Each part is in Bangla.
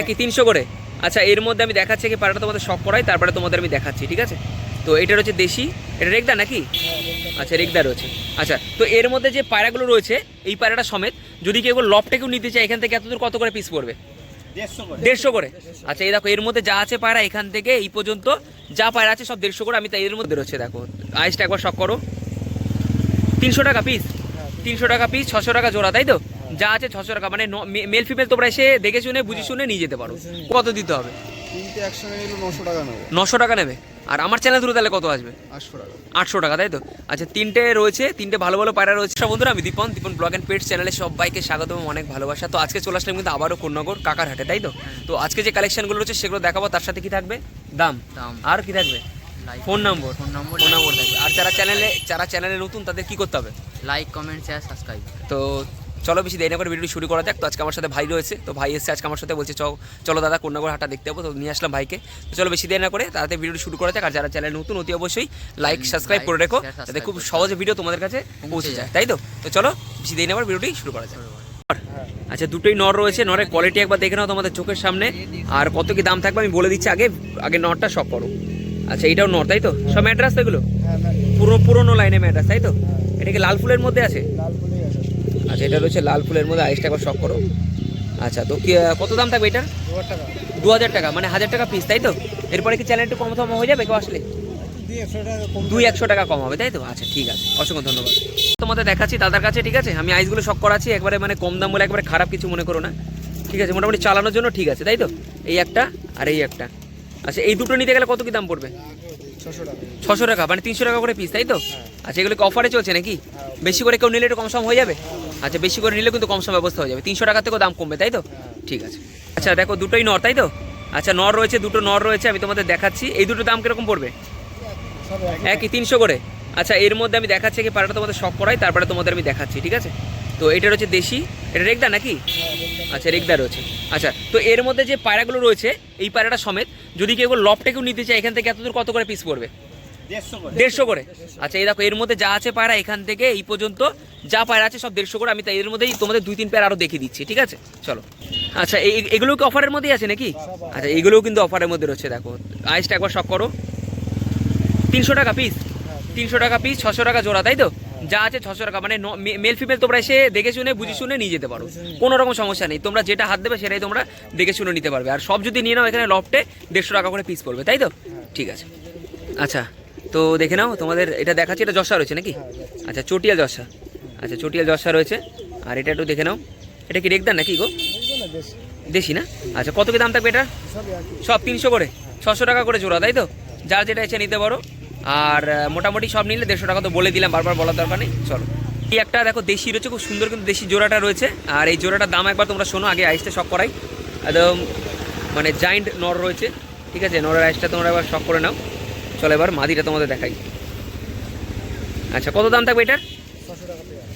একই তিনশো করে? আচ্ছা এর মধ্যে আমি দেখাচ্ছি কি পাড়াটা তোমাদের শখ করাই তারপরে তোমাদের আমি দেখাচ্ছি ঠিক আছে? তো এটা হচ্ছে দেশি এটা রেগদা নাকি? হ্যাঁ, আচ্ছা রেগদা রয়েছে। আচ্ছা তো এর মধ্যে যে পায়রাগুলো রয়েছে এই পায়রাটা সমেত যদি কেউ লবটাকেও নিতে চায় এখান থেকে এতদূর কত করে পিস পড়বে? দেড়শো করে। আচ্ছা এই দেখো এর মধ্যে যা আছে পায়রা এখান থেকে এই পর্যন্ত যা পায়রা আছে সব দেড়শো করে আমি তাই এর মধ্যে রয়েছে দেখো। আইসটা একবার শখ করো। তিনশো টাকা পিস হ্যাঁ, তিনশো। টাকা পিস ছশো টাকা জোড়া তাই তো? যা আছে ছশো টাকা। মানে মেল ফিমেল তোমরা এসে দেখে শুনে বুঝে শুনে নিয়ে যেতে পারো। কত দিতে হবে? নশো টাকা নেবে। আর আমার চ্যানেল ধরে তাহলে কত আসবে? আটশো টাকা। আটশো টাকা তাই তো? আচ্ছা তিনটে রয়েছে তিনটে ভালো ভালো পায়রা রয়েছে। সব বন্ধুরা আমি Dipon Dipon blog and pet চ্যানেলে সবাইকে স্বাগত এবং অনেক ভালোবাসা। তো আজকে চলে আসলাম কিন্তু আবারও কন্যাগর কাকার হাটে তাই তো? তো আজকে যে কালেকশনগুলো রয়েছে সেগুলো দেখাবো তার সাথে কি থাকবে? দাম। দাম। আর কি থাকবে? Phone number. Phone number phone number থাকবে। আর যারা চ্যানেলে যারা চ্যানেলে নতুন তাদের কি করতে হবে? লাইক কমেন্ট শেয়ার সাবস্ক্রাইব তো চলো বেশি দেরি না করে ভিডিওটি শুরু করা যাক। তো আজকে আমার সাথে ভাই রয়েছে। তো ভাই এসে আজকে আমার সাথে বলছে চলো চলো দাদা কন্যাগর হাটটা দেখতে যাব। তো নিয়ে আসলাম ভাইকে। তো চলো বেশি দেরি না করে তাড়াতাড়ি ভিডিওটি শুরু করা যাক। আর যারা চ্যানেল নতুন অতি অবশ্যই লাইক সাবস্ক্রাইব করে রেখো। যাতে খুব সহজে ভিডিও তোমাদের কাছে পৌঁছে যায়। তাই তো? তো চলো বেশি দেরি না করে ভিডিওটি শুরু করা যাক। হ্যাঁ আচ্ছা দুটোই নর রয়েছে। নরের কোয়ালিটি একবার দেখে নাও তোমাদের চোখের সামনে। আর কত কি দাম থাকবে আমি বলে দিচ্ছি। আগে আগে নরটা সব করো। আচ্ছা এইটাও নর তাই তো? সব ম্যাড্রাস তো এগুলো? হ্যাঁ পুরো পুরোনো লাইনে ম্যাড্রাস তাই তো? হ্যাঁ। এটা কি লাল ফুলের মধ্যে আছে? লাল আচ্ছা এটা রয়েছে লাল ফুলের মধ্যে আইসটা একবার শখ করো। আচ্ছা তো কত দাম থাকবে এটার? দু হাজার টাকা টাকা মানে হাজার টাকা পিস তাই তো? এরপরে কি চ্যানেল একটু কম সম হয়ে যাবে কেউ আসলে? দুই একশো টাকা কম টাকা কম হবে, তাই তো? আচ্ছা ঠিক আছে, অসংখ্য ধন্যবাদ। তোমাদের দেখাচ্ছি দাদার কাছে, ঠিক আছে? আমি আইসগুলো শখ করাচ্ছি, একবারে মানে কম দাম বলে একবারে খারাপ কিছু মনে করো না। ঠিক আছে, মোটামুটি চালানোর জন্য ঠিক আছে, তাই তো? এই একটা আর এই একটা। আচ্ছা এই দুটো নিতে গেলে কত কি দাম পড়বে? ছশো টাকা মানে তিনশো টাকা করে পিস তাই তো? আচ্ছা এগুলো অফারে চলছে নাকি? বেশি করে কেউ নিলে একটু কম সম হয়ে যাবে? আচ্ছা বেশি করে নিলে কিন্তু কম সম ব্যবস্থা হয়ে যাবে। তিনশো টাকা থেকেও দাম কমবে তাই তো? ঠিক আছে। আচ্ছা দেখো দুটোই নর তাই তো? আচ্ছা নর রয়েছে দুটো নর রয়েছে আমি তোমাদের দেখাচ্ছি। এই দুটো দাম কীরকম পড়বে? একই। তিনশো করে। আচ্ছা এর মধ্যে আমি দেখাচ্ছি কি পাড়াটা তোমাদের শখ করাই তারপরে তোমাদের আমি দেখাচ্ছি ঠিক আছে? তো এটা রয়েছে দেশি। এটা রেগদা নাকি? হ্যাঁ আচ্ছা রেগদা রয়েছে। আচ্ছা তো এর মধ্যে যে পায়রাগুলো রয়েছে এই পায়রাটা সমেত যদি কেউ লবটাকেও নিতে চায় এখান থেকে এতদূর কত করে পিস পড়বে? দেড়শো করে। আচ্ছা এই দেখো, এর মধ্যে যা আছে পায়রা, এখান থেকে এই পর্যন্ত যা পায়রা আছে সব দেড়শো করে। আমি তাই এর মধ্যেই তোমাদের দুই, তিন পেয়ার আরও দেখিয়ে দিচ্ছি, ঠিক আছে? চলো। আচ্ছা এই এগুলোও কি অফারের মধ্যেই আছে নাকি? আচ্ছা এইগুলোও কিন্তু অফারের মধ্যে রয়েছে, দেখো। আইসটা একবার শখ করো। তিনশো টাকা পিস তিনশো টাকা পিস ছশো টাকা জোড়া, তাই তো? যা আছে ছশো টাকা। মানে মেল ফিমেল তোমরা এসে দেখে শুনে, বুঝে শুনে নিয়ে যেতে পারো। কোনো রকম সমস্যা নেই। তোমরা যেটা হাত দেবে সেটাই তোমরা দেখে শুনে নিতে পারবে। আর সব যদি নিয়ে নাও, এখানে লফটে দেড়শো টাকা করে পিস পড়বে, তাই তো? ঠিক আছে। আচ্ছা তো দেখে নাও তোমাদের এটা দেখাচ্ছি এটা জশা রয়েছে নাকি? হ্যাঁ আচ্ছা চটিয়াল জশা আচ্ছা চটিয়াল জশা রয়েছে। আর এটা একটু দেখে নাও। এটা কি রেগদার নাকি গো? দেশি। না? আচ্ছা কত কি দাম থাকবে এটা? সব তিনশো করে? ছশো টাকা করে জোড়া তাই তো? যার যেটা এসে নিতে পারো। আর মোটামুটি সব নিলে দেড়শো টাকা তো বলে দিলাম বারবার বলার দরকার নেই। চলো। এই একটা দেখো দেশি রয়েছে খুব সুন্দর কিন্তু দেশি জোড়াটা রয়েছে। আর এই জোড়াটার দাম একবার তোমরা শোনো আগে আইসটা শখ করাই। একদম মানে জাইন্ট নর রয়েছে। ঠিক আছে নরের আইসটা তোমরা একবার শখ করে নাও। চলো এবার মাদিটা তোমাদের দেখাই। আচ্ছা কত দাম থাকবে এটার?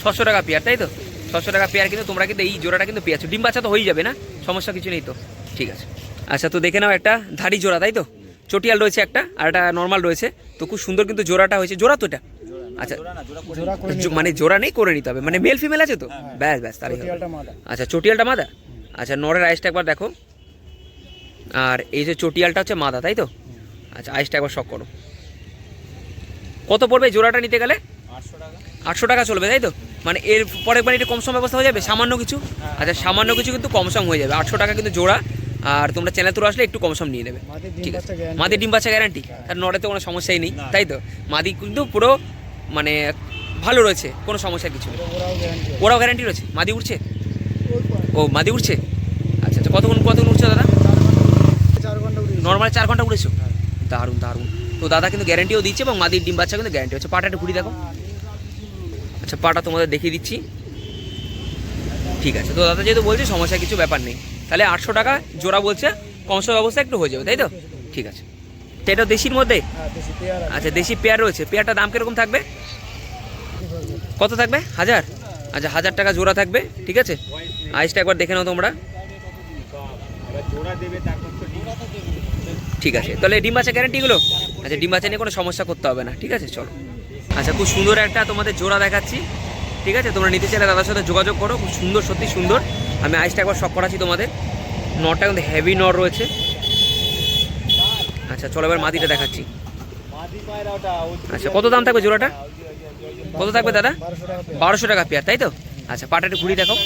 ছশো টাকা পেয়ার তাই তো? ছশো টাকা পেয়ার কিন্তু তোমরা কিন্তু এই জোড়াটা কিন্তু পেয়েছ। ডিম বাচ্চা তো হয়ে যাবে না সমস্যা কিছু নেই তো। ঠিক আছে। আচ্ছা তো দেখে নাও একটা ধাড়ি জোড়া তাই তো? চটিয়াল রয়েছে একটা আর একটা নর্মাল রয়েছে। তো খুব সুন্দর কিন্তু জোড়াটা হয়েছে। জোড়া তো এটা? আচ্ছা মানে জোড়া নেই করে নিতে হবে। মানে মেল ফিমেল আছে তো? ব্যাস ব্যাস তাহলে। আচ্ছা চটিয়ালটা মাদা? আচ্ছা নরের আইসটা একবার দেখো। আর এই যে চটিয়ালটা হচ্ছে মাদা তাই তো? আচ্ছা আইসটা একবার শখ করো। কত পড়বে জোড়াটা নিতে গেলে? আটশো টাকা। চলবে তাই তো? মানে এর পরে একবার একটু কম সম ব্যবস্থা হয়ে যাবে? সামান্য কিছু? আচ্ছা সামান্য কিছু কিন্তু কম সম হয়ে যাবে। আটশো টাকা কিন্তু জোড়া আর তোমরা চ্যানেল তুলে আসলে একটু কম সম নিয়ে নেবে। ঠিক আছে। মাদি ডিম বাচ্চা গ্যারান্টি তার নড়ে তো কোনো সমস্যাই নেই তাই তো? মাদি কিন্তু পুরো মানে ভালো রয়েছে কোনো সমস্যা কিছু নেই। ওরাও গ্যারান্টি রয়েছে? মাদি উঠছে ও মাদি উঠছে আচ্ছা আচ্ছা কতক্ষণ কতক্ষণ উঠছে দাদা? চার ঘণ্টা উড়ে নর্মাল চার ঘণ্টা উঠেছো দারুণ দারুণ। তো দাদা কিন্তু গ্যারান্টিও দিচ্ছে এবং মাদির ডিম বাচ্চা কিন্তু গ্যারান্টি হচ্ছে পাটা একটু ঘুরি দেখো। আচ্ছা পাটা তোমাদের দেখিয়ে দিচ্ছি। ঠিক আছে। তো দাদা যেহেতু বলছে সমস্যা কিছু ব্যাপার নেই। তাহলে আটশো টাকা জোড়া বলছে, কমসম ব্যবস্থা একটু হয়ে যাবে, তাই তো? ঠিক আছে। এটা দেশির মধ্যে? আচ্ছা দেশি পেয়ার রয়েছে। পেয়ারটা দাম কীরকম থাকবে? কত থাকবে? হাজার? আচ্ছা হাজার টাকা জোড়া থাকবে, ঠিক আছে? আইসটা একবার দেখে নাও তোমরা। ঠিক আছে। তাহলে ডিম বাচ্চা গ্যারান্টিগুলো আচ্ছা ডিম বাচ্চা নিয়ে কোনো সমস্যা করতে হবে না, ঠিক আছে? চলো। আচ্ছা খুব সুন্দর একটা তোমাদের জোড়া দেখাচ্ছি, ঠিক আছে? তোমরা নিতে চাইলে দাদার সাথে যোগাযোগ করো, খুব সুন্দর, সত্যি সুন্দর। আমি আইসটা একবার শখ করাচ্ছি তোমাদের। নরটা কিন্তু হেভি নর রয়েছে। আচ্ছা চলো এবার মাদিটা দেখাচ্ছি। আচ্ছা কত দাম থাকবে জোড়াটা? কত থাকবে দাদা? বারোশো টাকা পেয়ার, তাই তো? আচ্ছা পাটা একটু ঘুরি দেখাও।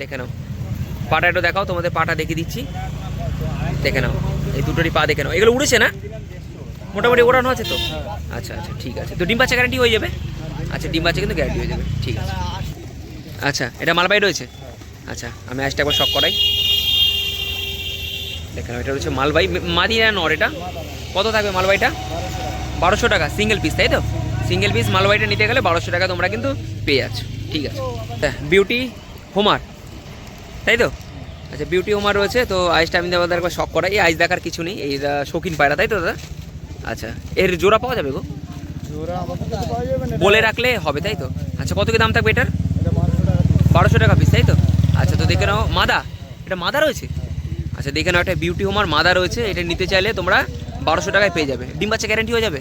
দেখে নাও। পাটা একটু দেখাও, তোমাদের পাটা দেখিয়ে দিচ্ছি। দেখে নাও। এই দুটোরই পা দেখে নাও। এগুলো উড়েছে না? মোটামুটি ওড়ানো আছে তো? আচ্ছা আচ্ছা ঠিক আছে। তো ডিম গ্যারান্টি হয়ে যাবে? আচ্ছা ডিম কিন্তু গ্যারান্টি হয়ে যাবে। ঠিক আছে। আচ্ছা এটা মালবাই রয়েছে? আচ্ছা আমি আজটা একবার শখ করাই। দেখে নাও, এটা রয়েছে মালবাই মাদি না নর এটা। কত থাকবে মালবাইটা বারোশো টাকা সিঙ্গেল পিস তাই তো? সিঙ্গেল পিস মালবাইটা নিতে গেলে বারোশো টাকা তোমরা কিন্তু পেয়ে যাচ্ছ। ঠিক আছে। বিউটি হোমার তাই তো? আচ্ছা বিউটি হোমার রয়েছে তো আইসটা আমি দাদা একবার শখ করাই। এই আইস দেখার কিছু নেই এই শৌখিন পায়রা তাই তো দাদা? আচ্ছা এর জোড়া পাওয়া যাবে গো? বলে রাখলে হবে তাই তো? আচ্ছা কত কি দাম থাকবে এটার? বারোশো টাকা পিস তাই তো? আচ্ছা তো দেখে নাও মাদা? এটা মাদা রয়েছে? আচ্ছা দেখে নাও একটা বিউটি হোমার মাদা রয়েছে এটা নিতে চাইলে তোমরা বারোশো টাকায় পেয়ে যাবে। ডিম বাচ্চা গ্যারান্টি হয়ে যাবে?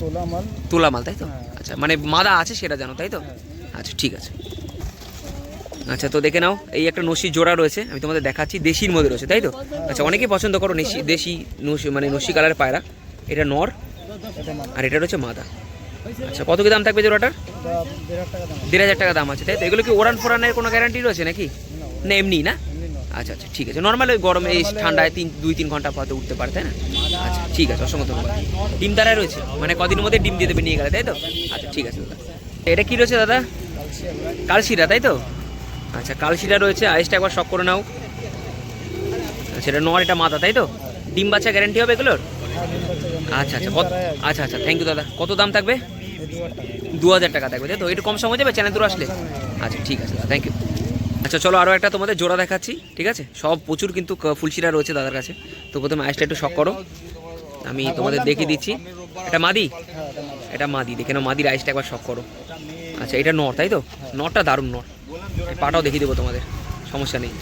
তোলা মাল। তোলা মাল তাই তো? হ্যাঁ। আচ্ছা মানে মাদা আছে সেটা জানো তাই তো? আচ্ছা ঠিক আছে। আচ্ছা তো দেখে নাও, এই একটা নসি জোড়া রয়েছে, আমি তোমাদের দেখাচ্ছি, দেশির মধ্যে রয়েছে, তাই তো? আচ্ছা অনেকেই পছন্দ করো নেশি, দেশি নসি মানে নসি কালারের পায়রা। এটা নর, আর এটা রয়েছে মাদা। আচ্ছা কত কি দাম থাকবে জোড়াটার? দেড় হাজার টাকা দাম আছে, তাই তো? এগুলো কি ওরান ফোরানের কোনো গ্যারান্টি রয়েছে নাকি? না, এমনি না? আচ্ছা আচ্ছা ঠিক আছে। নর্মাল ওই গরমে এই ঠান্ডায় তিন, দুই, তিন ঘণ্টা হয়তো উঠতে পারে, তাই না? আচ্ছা ঠিক আছে, অসংখ্য ধন্যবাদ। ডিম দ্বারাই রয়েছে মানে কদিনের মধ্যে ডিম দিয়ে দেবে, নিয়ে গেলে, তাই তো? আচ্ছা ঠিক আছে, দাদা। এটা কি রয়েছে, দাদা? কালশিরা, তাই তো? আচ্ছা কালশিটা রয়েছে, আইসটা একবার শখ করে নাও। এটা নর এটা মাথা, তাই তো? ডিম বাচ্চা গ্যারান্টি হবে এগুলোর? হ্যাঁ। আচ্ছা আচ্ছা আচ্ছা আচ্ছা থ্যাংক ইউ দাদা। কত দাম থাকবে? দু হাজার টাকা। থাকবে, তাই তো? একটু কম সময় যাবে চ্যানেল দূর আসলে। আচ্ছা ঠিক আছে, দাদা থ্যাংক ইউ আচ্ছা চলো আরও একটা তোমাদের জোড়া দেখাচ্ছি, ঠিক আছে? সব প্রচুর কিন্তু ফুলশিরা রয়েছে দাদার কাছে। তো প্রথমে আইসটা একটু শখ করো। আমি তোমাদের দেখিয়ে দিচ্ছি। এটা মাদি? হ্যাঁ এটা মাদি, দেখে নাও, মাদির আইসটা একবার শখ করো। আচ্ছা এটা নর, তাই তো? নরটা দারুণ নর। পাটাও দেখিয়ে দেবো তোমাদের, সমস্যা নেই।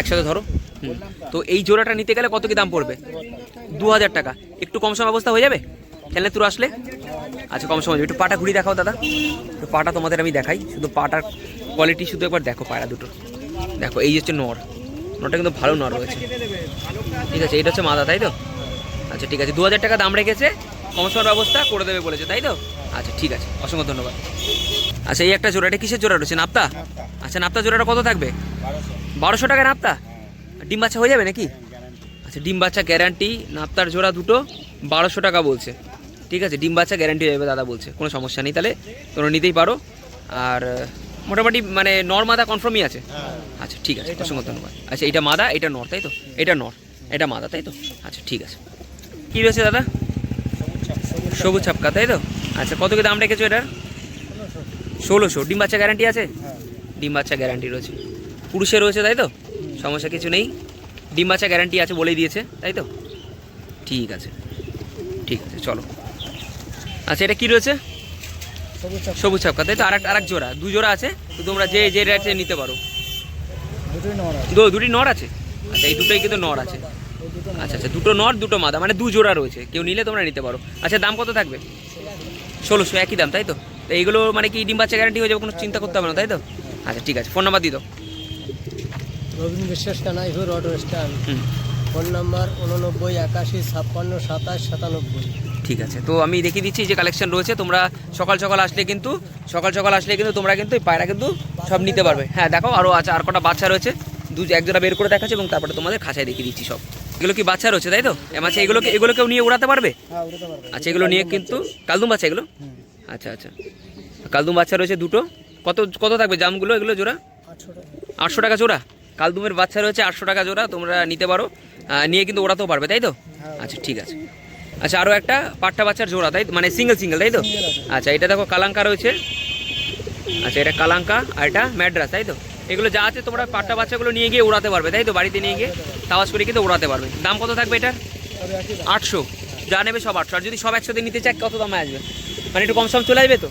একসাথে ধরো। হুম। তো এই জোড়াটা নিতে গেলে কত কি দাম পড়বে? দু হাজার টাকা। একটু কম সময় অবস্থা হয়ে যাবে? চ্যানেল তুর আসলে? আচ্ছা কম সময় একটু পাটা ঘুরি দেখাও, দাদা। একটু পাটা তোমাদের আমি দেখাই। শুধু পাটার কোয়ালিটি শুধু একবার দেখো পায়রা দুটো। দেখো, এই হচ্ছে নর। নরটা কিন্তু ভালো নর রয়েছে। ঠিক আছে এটা হচ্ছে মাদা, তাই তো? আচ্ছা ঠিক আছে। দু হাজার টাকা দাম রেখেছে। কম সময়ের ব্যবস্থা করে দেবে বলেছে, তাই তো? আচ্ছা ঠিক আছে। অসংখ্য ধন্যবাদ। আচ্ছা এই একটা জোড়াটা কিসের জোড়া রয়েছে? নাপ্তা? আচ্ছা নাপ্তা জোড়াটা কত থাকবে? বারোশো টাকা নাপ্তা? ডিম বাচ্চা হয়ে যাবে নাকি? আচ্ছা ডিম বাচ্চা গ্যারান্টি নাপ্তার জোড়া দুটো, বারোশো টাকা বলছে। ঠিক আছে, ডিম বাচ্চা গ্যারান্টি হয়ে যাবে, দাদা বলছে। কোনো সমস্যা নেই তাহলে, তোমরা নিতেই পারো। আর, মোটামুটি মানে নর মাদা কনফার্মই আছে। আচ্ছা ঠিক আছে, অসংখ্য ধন্যবাদ। আচ্ছা এটা মাদা, এটা নর, তাই তো? এটা নর, এটা মাদা, তাই তো? আচ্ছা ঠিক আছে। কী রয়েছে দাদা? সবুজ ছাপকা, তাই তো? আচ্ছা কত কি দাম রেখেছো এটার? ষোলোশো। ডিম বাচ্চা গ্যারান্টি আছে? হ্যাঁ। ডিম বাচ্চা গ্যারান্টি রয়েছে। পুরুষের রয়েছে তাই তো? সমস্যা কিছু নেই। ডিম বাচ্চা গ্যারান্টি আছে বলেই দিয়েছে তাই তো? ঠিক আছে। ঠিক আছে চলো। আচ্ছা এটা কি রয়েছে? সবুজ ছাপকা তাই তো আর এক আর এক জোড়া। দু জোড়া আছে তো তোমরা যে যে রেটে নিতে পারো। দুটি নর আছে? আচ্ছা এই দুটোই কিন্তু নর আছে। আচ্ছা আচ্ছা দুটো নর দুটো মাদা মানে দু জোড়া রয়েছে। কেউ নিলে তোমরা নিতে পারো। আচ্ছা দাম কত থাকবে? ষোলোশো একই দাম তাই তো? তো এইগুলো মানে কি ডিম বাচ্চা গ্যারান্টি হয়ে যাবে কোনো চিন্তা করতে হবে না তাই তো? আচ্ছা ঠিক আছে ফোন নাম্বার দিয়ে দাও। রবীন্দ্র বিশ্বাস কানাইপুর রোড স্ট্যান্ড হুম। ফোন নাম্বার উননব্বই একাশি ছাপ্পান্ন সাতাশ সাতানব্বই। ঠিক আছে তো আমি দেখিয়ে দিচ্ছি যে কালেকশন রয়েছে তোমরা সকাল সকাল আসলে কিন্তু সকাল সকাল আসলে কিন্তু তোমরা কিন্তু এই পায়রা কিন্তু সব নিতে পারবে। হ্যাঁ দেখো আরও আছে আর কটা বাচ্চা রয়েছে দু এক জোড়া বের করে দেখাচ্ছে এবং তারপরে তোমাদের খাঁচায় দেখিয়ে দিচ্ছি সব। এগুলো কি বাচ্চা রয়েছে, তাই তো? আচ্ছা এগুলোকে এগুলোকেও নিয়ে উড়াতে পারবে? আচ্ছা এগুলো নিয়ে কিন্তু কালদুম বাচ্চা এগুলো? আচ্ছা আচ্ছা। কালদুম বাচ্চা রয়েছে দুটো। কত কত থাকবে জামগুলো এগুলো জোড়া? আটশো টাকা জোড়া। কালদুমের বাচ্চা রয়েছে আটশো টাকা জোড়া, তোমরা নিতে পারো। নিয়ে কিন্তু ওড়াতেও পারবে, তাই তো। আচ্ছা ঠিক আছে। আচ্ছা আরও একটা পাট্টা বাচ্চার জোড়া, তাই মানে সিঙ্গেল সিঙ্গেল তাই তো? আচ্ছা এটা দেখো কালাঙ্কা রয়েছে। আচ্ছা এটা কালাঙ্কা আর এটা ম্যাড্রাস, তাই তো? এগুলো যা আছে তোমরা পাট্টা বাচ্চাগুলো নিয়ে গিয়ে উড়াতে পারবে তাই তো? বাড়িতে নিয়ে গিয়ে তাওয়াজ করে কিন্তু উড়াতে পারবে। দাম কত থাকবে এটার? আটশো। যা নেবে সব আটশো। আর যদি সব একসাথে নিতে চায় কত দামে আসবে? মানে একটু কম সম চলে আসবে তো?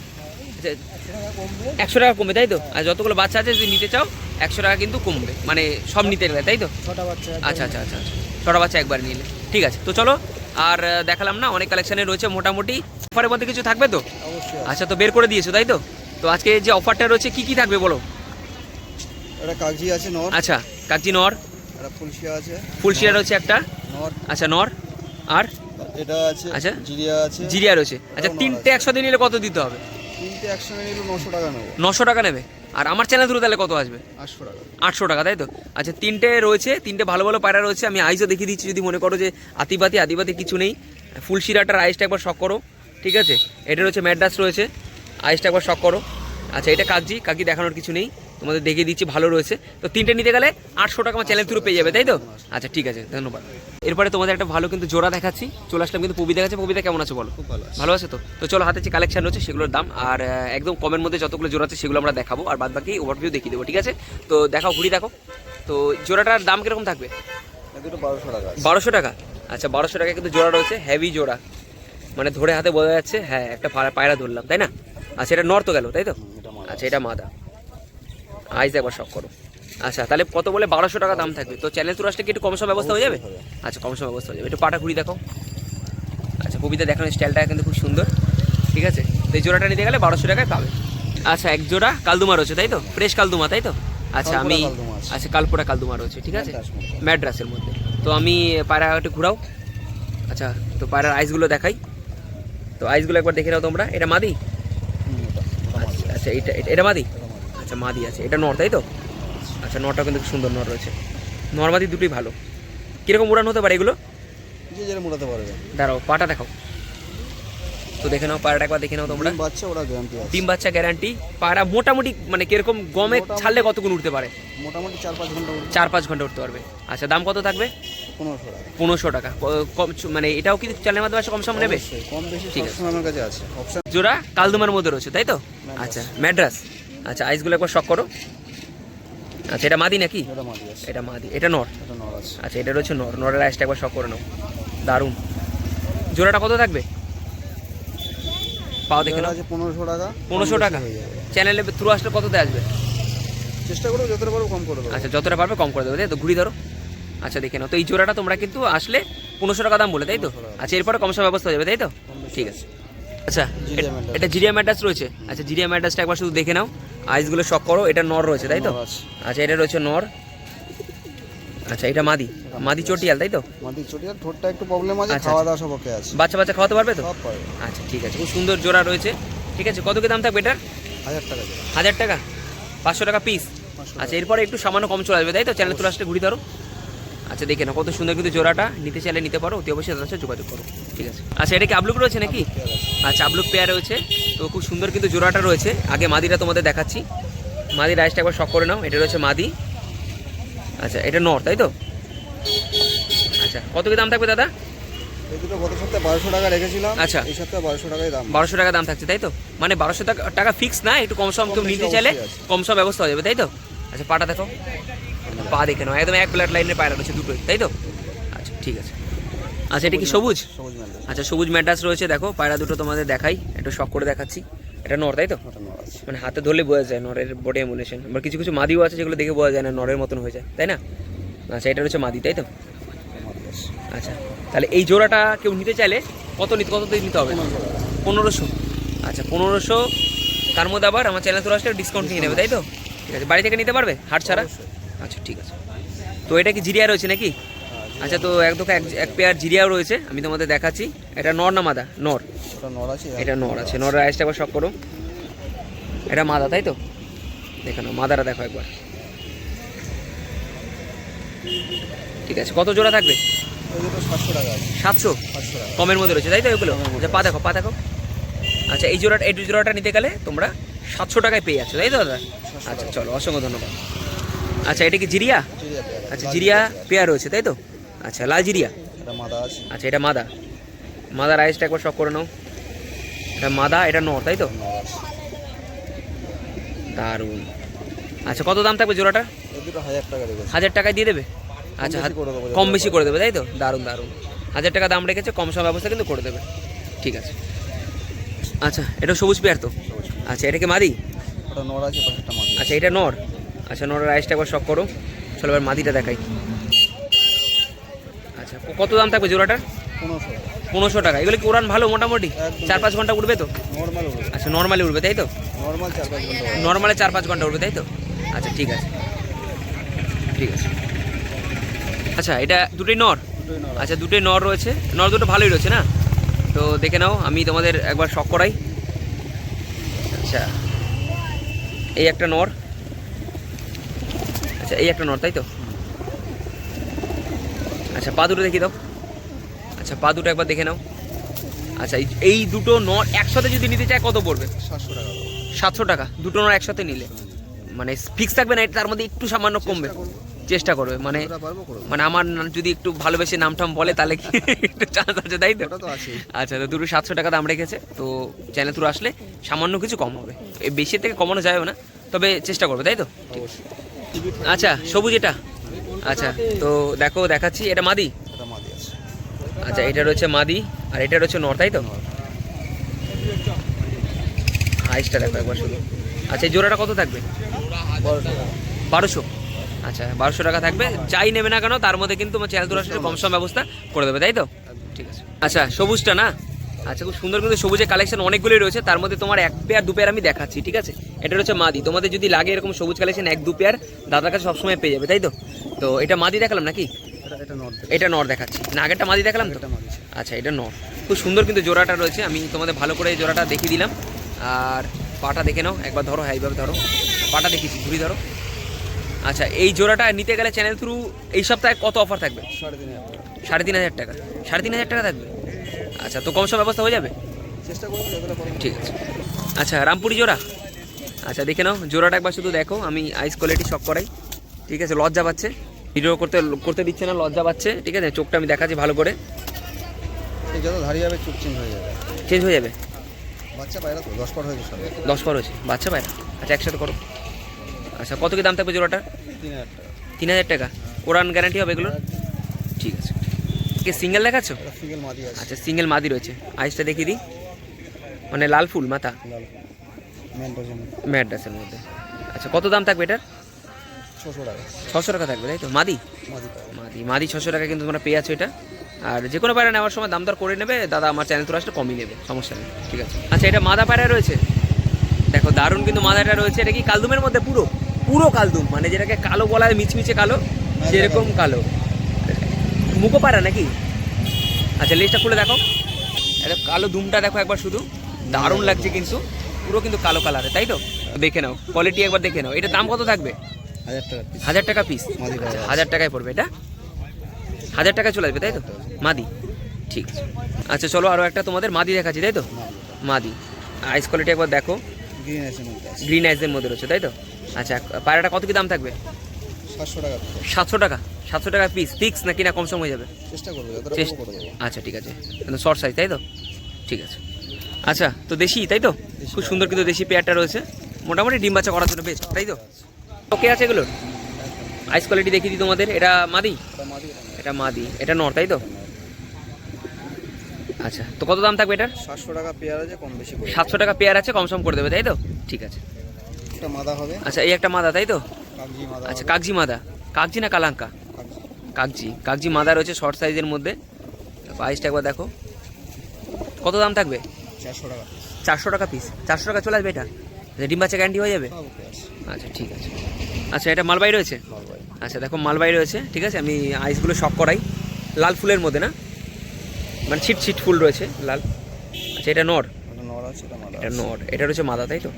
একশো টাকা কমবে তাই তো? আর যতগুলো বাচ্চা আছে যদি নিতে চাও একশো টাকা কিন্তু কমবে। মানে সব নিতে গেলে তাই তো? ছটা বাচ্চা একদম। আচ্ছা আচ্ছা আচ্ছা আচ্ছা। ছটা বাচ্চা একবার নিলে। ঠিক আছে তো চলো আর দেখালাম না অনেক কালেকশানে রয়েছে মোটামুটি। অফারের মধ্যে কিছু থাকবে তো? আচ্ছা তো বের করে দিয়েছ তাই তো? তো আজকে যে অফারটা রয়েছে কি কি থাকবে বলো? একটা কাগজি আছে নর। আচ্ছা কাকজি নর। একটা ফুলশিয়া আছে। ফুলশিয়া রয়েছে একটা? নর। আচ্ছা নর। আর? এটা আছে আচ্ছা। জিরিয়া আছে। জিরিয়া রয়েছে। আচ্ছা তিনটে। একসাথে নিলে কত দিতে হবে? তিনটে একসঙ্গে নিলে নশো টাকা নেব। নশো টাকা নেবে। আর আমার চ্যানেল ধরে তাহলে কত আসবে? আটশো টাকা। আটশো টাকা তাই তো? আচ্ছা তিনটে রয়েছে তিনটে ভালো ভালো পায়রা রয়েছে। আমি আইসও দেখিয়ে দিচ্ছি যদি মনে করো যে আতিপাতি আতিপাতি কিছু নেই। ফুল শিরাটার আইসটা একবার শখ করো ঠিক আছে? এটা রয়েছে ম্যাড্রাস রয়েছে। আইসটা একবার শখ করো। আচ্ছা এটা কাগজি কাগজি দেখানোর কিছু নেই। তোমাদের দেখিয়ে দিচ্ছি ভালো রয়েছে। তো তিনটে নিতে গেলে আটশো টাকা আমার চ্যানেল থ্রু পেয়ে যাবে তাই তো? আচ্ছা ঠিক আছে ধন্যবাদ। এরপরে তোমাদের একটা ভালো কিন্তু জোড়া দেখাচ্ছি। চলে আসলাম কিন্তু পবিতা কাছে পবিতা কেমন আছে বলো? খুব ভালো আছে। ভালো আছে তো? তো চলো হাতে যে কালেকশন রয়েছে সেগুলোর দাম আর একদম কমের মধ্যে যতগুলো জোড়া আছে সেগুলো আমরা দেখাবো আর বাদ বাকি ওভারভিউ দেখিয়ে দেবো ঠিক আছে? তো দেখাও ঘুরি দেখো। তো জোড়াটার দাম কীরকম থাকবে? বারোশো টাকা বারোশো টাকা? আচ্ছা বারোশো টাকা কিন্তু জোড়া রয়েছে হেভি জোড়া। মানে ধরে হাতে বোঝা যাচ্ছে হ্যাঁ একটা পায়রা ধরলাম তাই না? আচ্ছা এটা নর্থ গেল তাই তো? আচ্ছা এটা মাদা আইস একবার শখ করো। আচ্ছা তাহলে কত বলে বারোশো টাকা দাম থাকবে? তো চ্যানেল তুরাসটা কি একটু কম সম ব্যবস্থা হয়ে যাবে? আচ্ছা কম সম ব্যবস্থা হয়ে যাবে। একটু পাটা ঘুরি দেখো। আচ্ছা কবিতা দেখানোর স্টাইলটা কিন্তু খুব সুন্দর। ঠিক আছে? তো এই জোড়াটা নিতে গেলে বারোশো টাকায় পাবে। আচ্ছা এক জোড়া কালদুমা রয়েছে তাই তো? ফ্রেশ কালদুমা তাই তো? আচ্ছা আমি। আচ্ছা কালপোড়া কালদুমা রয়েছে ঠিক আছে? ম্যাড্রাসের মধ্যে। তো আমি পায়রা একটু ঘুরাও। আচ্ছা তো পায়রার আইসগুলো দেখাই। তো আইসগুলো একবার দেখে নাও তোমরা। এটা মাদি? আচ্ছা এটা এটা- মাদি। আচ্ছা মাদি আছে। এটা নর তাই তো? আচ্ছা নরটা কিন্তু সুন্দর নর রয়েছে। নর্মাদি দুটোই ভালো। কীরকম উড়ান হতে পারে এগুলো? যে মোড়াতে পারবে। দাঁড়াও পাটা দেখাও। তো দেখে নাও পায়রাটা একবার দেখে নাও তোমরা। বাচ্চা ওরা গ্যারান্টি ডিম বাচ্চা গ্যারান্টি পায়রা মোটামুটি মানে কীরকম গমে ছাড়লে কতক্ষণ উঠতে পারে? মোটামুটি চার পাঁচ ঘণ্টা চার পাঁচ ঘণ্টা উঠতে পারবে। আচ্ছা দাম কত থাকবে? পনেরোশো টাকা। পনেরোশো টাকা। কম মানে এটাও কি চ্যানেলের মাধ্যমে কম সম নেবে? কম বেশি ঠিক আছে। আমার কাছে আছে। অপশন জোড়া কালদুমার মধ্যে রয়েছে তাই তো? আচ্ছা ম্যাড্রাস। আচ্ছা আইসগুলো একবার শক করো। আচ্ছা এটা মাদি নাকি? এটা মাদি এটা নর? আচ্ছা এটা রয়েছে নর। নরের আইসটা একবার শক করে নাও। দারুণ। জোড়াটা কত থাকবে? পাও দেখে নাও। পনেরোশো টাকা। পনেরোশো টাকা। চ্যানেলে থ্রু আসলে কততে আসবে? চেষ্টা করব যতটা পারব কম করে দেবো। আচ্ছা যতটা পারবে কম করে দেবে তাই তো? ঘুরি ধরো। আচ্ছা দেখে নাও। তো এই জোড়াটা তোমরা কিন্তু আসলে পনেরোশো টাকা দাম বলে তাই তো? আচ্ছা এরপরে কম সম ব্যবস্থা হয়ে যাবে তাই তো? ঠিক আছে। আচ্ছা এটা- জিরিয়া ম্যাড্রাস রয়েছে? আচ্ছা জিরিয়া ম্যাড্রাসটা একবার শুধু দেখে নাও। আইসগুলো শক করো এটা নর রয়েছে তাই তো? আচ্ছা এটা রয়েছে নর। আচ্ছা এটা মাদি। মাদি চটিয়াল তাই তো? মাটি চটিয়ার ঠোঁটটা একটু প্রবলেম আছে আচ্ছা, খাওয়া দাওয়া সব ওকে আছে। বাচ্চা বাচ্চা খাওয়াতে পারবে তো? আচ্ছা ঠিক আছে খুব সুন্দর জোড়া রয়েছে। ঠিক আছে কত কি দাম থাকবে এটার? হাজার টাকা হাজার টাকা? পাঁচশো টাকা পিস আচ্ছা এরপরে একটু সামান্য কম চলে আসবে তাই তো? চ্যানেল তুলে আসলে ঘুরি ধরো। আচ্ছা দেখে নাও কত সুন্দর কিন্তু জোড়াটা। নিতে চাইলে নিতে পারো অতি অবশ্যই তাদের সাথে যোগাযোগ করো ঠিক আছে? আচ্ছা এটা কি আবলুক রয়েছে নাকি? আচ্ছা আবলুক পেয়ার রয়েছে। তো খুব সুন্দর কিন্তু জোড়াটা রয়েছে। আগে মাদিটা তোমাদের দেখাচ্ছি। মাদি রাইসটা একবার শখ করে নাও এটা রয়েছে মাদি। আচ্ছা এটা নর তাই তো? আচ্ছা কত কি দাম থাকবে দাদা? এই দুটো গত সপ্তাহে বারোশো টাকা রেখেছিলাম আচ্ছা। এই সপ্তাহে বারোশো টাকাই দাম। বারোশো টাকা দাম থাকছে তাই তো? মানে বারোশো টাকা ফিক্স না একটু কম সম কেউ নিতে চাইলে কম সম ব্যবস্থা হয়ে যাবে তাই তো? আচ্ছা পাটা দেখো। পা দেখে নাও। একদম এক ব্লাড লাইনের পায়রা রয়েছে দুটোই তাই তো? আচ্ছা ঠিক আছে। আচ্ছা এটা কি সবুজ আচ্ছা সবুজ ম্যাড্রাস রয়েছে দেখো পায়রা দুটো তোমাদের দেখাই একটু শখ করে দেখাচ্ছি। এটা নর তাই তো? নর মানে হাতে ধরলে বোঝা যায় নরের বডি এমুলেশন আবার কিছু কিছু মাদিও আছে যেগুলো দেখে বোঝা যায় না নরের মতন হয়ে যায় তাই না? আচ্ছা এটা হচ্ছে মাদি তাই তো? আচ্ছা তাহলে এই জোড়াটা কেউ নিতে চাইলে কত নিতে কত দিয়ে নিতে হবে? পনেরোশো। আচ্ছা পনেরোশো। তার মধ্যে আবার? আমার চ্যানেল তোরা আসলে ডিসকাউন্ট নিয়ে নেবে তাই তো? ঠিক আছে বাড়ি থেকে নিতে পারবে হাট ছাড়া। আচ্ছা ঠিক আছে। তো এটা কি জিরিয়া রয়েছে নাকি? হ্যাঁ, আচ্ছা তো এক দোকান এক এক পেয়ার জিরিয়াও রয়েছে আমি তোমাদের দেখাচ্ছি। এটা নর না মাদা? নর। ওটা নর আছে এটা নর আছে। নর রাইসটা একবার শখ করো। এটা মাদা তাই তো? দেখানো মাদারা দেখো একবার। ঠিক আছে কত জোড়া থাকবে? সাতশো কমের মধ্যে রয়েছে তাই তো এগুলো? আচ্ছা পা দেখো পা দেখো। আচ্ছা এই জোড়াটা এই জোড়াটা নিতে গেলে তোমরা সাতশো টাকায় পেয়ে যাচ্ছ তাই তো দাদা? আচ্ছা চলো অসংখ্য ধন্যবাদ। আচ্ছা এটা কি জিরিয়া? আচ্ছা জিরিয়া পেয়ার রয়েছে তাই তো? আচ্ছা লাল জিরিয়া? আচ্ছা এটা মাদা। মাদা রাইসটা একবার শখ করে নাও। এটা মাদা এটা নর তাই তো? দারুণ। আচ্ছা কত দাম থাকবে জোড়াটা? হাজার টাকা টাকায় দিয়ে দেবে? আচ্ছা কম বেশি করে দেবে তাই তো? দারুণ দারুণ। হাজার টাকা দাম রেখেছে কম সম ব্যবস্থা কিন্তু করে দেবে। ঠিক আছে। আচ্ছা এটা সবুজ পেয়ার তো? আচ্ছা এটা কি মাদি। আচ্ছা এটা নর? আচ্ছা নরের রাইসটা একবার শখ করো। চলো এবার মাদিটা দেখাই। আচ্ছা কত দাম থাকবে জোড়াটার? পনেরোশো টাকা। এগুলো কি উড়ান ভালো মোটামুটি? চার পাঁচ ঘণ্টা উঠবে তো? নর্মাল আচ্ছা নর্মালি উঠবে তাই তো। নর্মালে চার পাঁচ ঘণ্টা উঠবে তাই তো? আচ্ছা ঠিক আছে। ঠিক আছে। আচ্ছা এটা দুটোই নর? আচ্ছা দুটোই নর রয়েছে। নর দুটো ভালোই রয়েছে না? তো দেখে নাও আমি তোমাদের একবার শখ করাই। আচ্ছা এই একটা নর। আচ্ছা এই একটা নর তাই তো? আচ্ছা পা দুটো দেখি দাও। আচ্ছা পা দুটো একবার দেখে নাও। আচ্ছা এই- দুটো নর একসাথে যদি নিতে চায় কত পড়বে? সাতশো টাকা। সাতশো টাকা দুটো নর একসাথে নিলে। মানে ফিক্স থাকবে না এটা তার মধ্যে একটু সামান্য কমবে। চেষ্টা করবে মানে মানে আমার যদি একটু ভালোবেসে নাম টাম বলে তাহলে কি একটু চান্স আছে তাই তো? আচ্ছা তো দুটো সাতশো টাকা দাম রেখেছে তো চ্যানেল থ্রু আসলে সামান্য কিছু কম হবে। বেশি থেকে কমানো যাবে না তবে চেষ্টা করবে তাই তো? অবশ্যই। আচ্ছা সবুজ এটা? আচ্ছা তো দেখো দেখাচ্ছি। এটা মাদি? আচ্ছা এটা রয়েছে মাদি আর এটা রয়েছে নর তাই তো? হাইসটা দেখো একবার শুধু। আচ্ছা এই জোড়াটা কত থাকবে? বারোশো। আচ্ছা বারোশো টাকা থাকবে। যাই নেবে না কেন তার মধ্যে কিন্তু চ্যানেল তোর আসলে কম সম ব্যবস্থা করে দেবে তাই তো? ঠিক আছে। আচ্ছা সবুজটা না? আচ্ছা খুব সুন্দর কিন্তু সবুজের কালেকশন অনেকগুলোই রয়েছে। তার মধ্যে তোমার এক পেয়ার দু পেয়ার আমি দেখাচ্ছি ঠিক আছে? এটা রয়েছে মাদি। তোমাদের যদি লাগে এরকম সবুজ কালেকশন এক দু পেয়ার দাদার কাছে সবসময় পেয়ে যাবে তাই তো? তো এটা মাদি দেখালাম নাকি? এটা নর দেখাচ্ছি। না আগেরটা মাদি দেখালাম তো। আচ্ছা এটা নর। খুব সুন্দর কিন্তু জোড়াটা রয়েছে। আমি তোমাদের ভালো করে এই জোড়াটা দেখিয়ে দিলাম। আর পাটা দেখে নাও একবার ধরো হ্যাঁ এইভাবে ধরো। পাটা দেখিয়েছি ঘুরি ধরো। আচ্ছা এই জোড়াটা নিতে গেলে চ্যানেল থ্রু এই সপ্তাহে কত অফার থাকবে? সাড়ে তিন হাজার সাড়ে তিন হাজার টাকা। সাড়ে তিন হাজার টাকা থাকবে? আচ্ছা তো কম সম ব্যবস্থা হয়ে যাবে? চেষ্টা করব ঠিক আছে। আচ্ছা রামপুরি জোড়া? আচ্ছা দেখে নাও জোড়াটা একবার শুধু দেখো আমি আইস কোয়ালিটি শক করাই। ঠিক আছে লজ্জা পাচ্ছে। ভিডিও করতে করতে দিচ্ছে না লজ্জা পাচ্ছে। ঠিক আছে চোখটা আমি দেখাচ্ছি ভালো করে। যত ধারি যাবে চুপ চেঞ্জ হয়ে যাবে। চেঞ্জ হয়ে যাবে? বাচ্চা পায়রা তো দশ পর হয়েছে সবে। দশ পর হয়েছে? বাচ্চা পায় আচ্ছা একসাথে করো। আচ্ছা কত কি দাম থাকবে জোড়াটা তিন হাজার টাকা। তিন হাজার টাকা। ওরান গ্যারান্টি হবে এগুলোর? কে সিঙ্গেল দেখাচ্ছ? এটা মাদি আছে। আচ্ছা সিঙ্গেল মাদি রয়েছে। আইসটা দেখিয়ে দিই। মানে লাল ফুল মাথা? লাল ম্যাড্রাসের মধ্যে। আচ্ছা কত দাম থাকবে এটার? ছশো টাকা। ছশো টাকা থাকবে তাই তো? মাদি? মাদি। মাদি ছশো টাকা কিন্তু তোমরা পেয়ে আছো এটা। আর যে কোনো পায়রা নেওয়ার সময় দাম দর করে নেবে। দাদা আমার চ্যানেল তো আসলে কমই নেবে সমস্যা নেই ঠিক আছে। আচ্ছা এটা মাদা পায়রা রয়েছে। দেখো দারুণ কিন্তু মাদাটা রয়েছে। এটা কি কালদুমের মধ্যে? পুরো পুরো কালদুম। মানে যেটাকে কালো বলা হয় মিচমিচে কালো সেরকম কালো। মুখো পায়রা নাকি? আচ্ছা লিস্টটা খুলে দেখো। এটা কালো দুমটা দেখো একবার শুধু। দারুণ লাগছে কিন্তু। পুরো কিন্তু কালো কালারে তাই তো? দেখে নাও কোয়ালিটি একবার দেখে নাও। এটা দাম কত থাকবে? হাজার টাকা পিস মাদি হাজার টাকায় পড়বে এটা? হাজার টাকায় চলে আসবে তাই তো? মাদি। ঠিক আছে। আচ্ছা চলো আরও একটা তোমাদের মাদি দেখাচ্ছি তাই তো? মাদি। আইস কোয়ালিটি একবার দেখো। গ্রিন আইসের মধ্যে রয়েছে তাই তো? আচ্ছা পায়রাটা কত কি দাম থাকবে? সাতশো টাকা সাতশো টাকা? সাতশো টাকা পিস ফিক্স নাকি না কম সম হয়ে যাবে? চেষ্টা করব আচ্ছা ঠিক আছে। শর্ট সাইজ তাই তো? ঠিক আছে। আচ্ছা তো দেশি তাই তো? খুব সুন্দর কিন্তু দেশি পেয়ারটা রয়েছে। মোটামুটি ডিম বাচ্চা করার জন্য বেস্ট তাই তো? ওকে আছে এগুলো আইস কোয়ালিটি দেখিয়ে দিই তোমাদের। এটা মাদি? এটা মাদি এটা নর। তাই তো? আচ্ছা তো কত দাম থাকবে এটার? সাতশো টাকা পেয়ার আছে কম বেশি সাতশো টাকা পেয়ার আছে কম সম করে দেবে তাই তো? ঠিক আছে। একটা মাদা হবে। আচ্ছা এই একটা মাদা তাই তো? আচ্ছা। কাগজি মাদা। কাগজি না কালাঙ্কা? কাগজি। কাগজি মাদা রয়েছে শর্ট সাইজের মধ্যে। প্রাইসটা একবার দেখো। কত দাম থাকবে? চারশো টাকা। চারশো টাকা পিস চারশো টাকা চলে আসবে এটা? ডিম বাচ্চা গ্যারান্টি হয়ে যাবে? আচ্ছা ঠিক আছে। আচ্ছা এটা মালবাই রয়েছে? আচ্ছা দেখো মালবাই রয়েছে। ঠিক আছে আমি আইসগুলো শক করাই। লাল ফুলের মধ্যে না? মানে ছিট ছিট ফুল রয়েছে লাল। আচ্ছা এটা নর? এটা। নর। এটা রয়েছে মাদা তাই তো?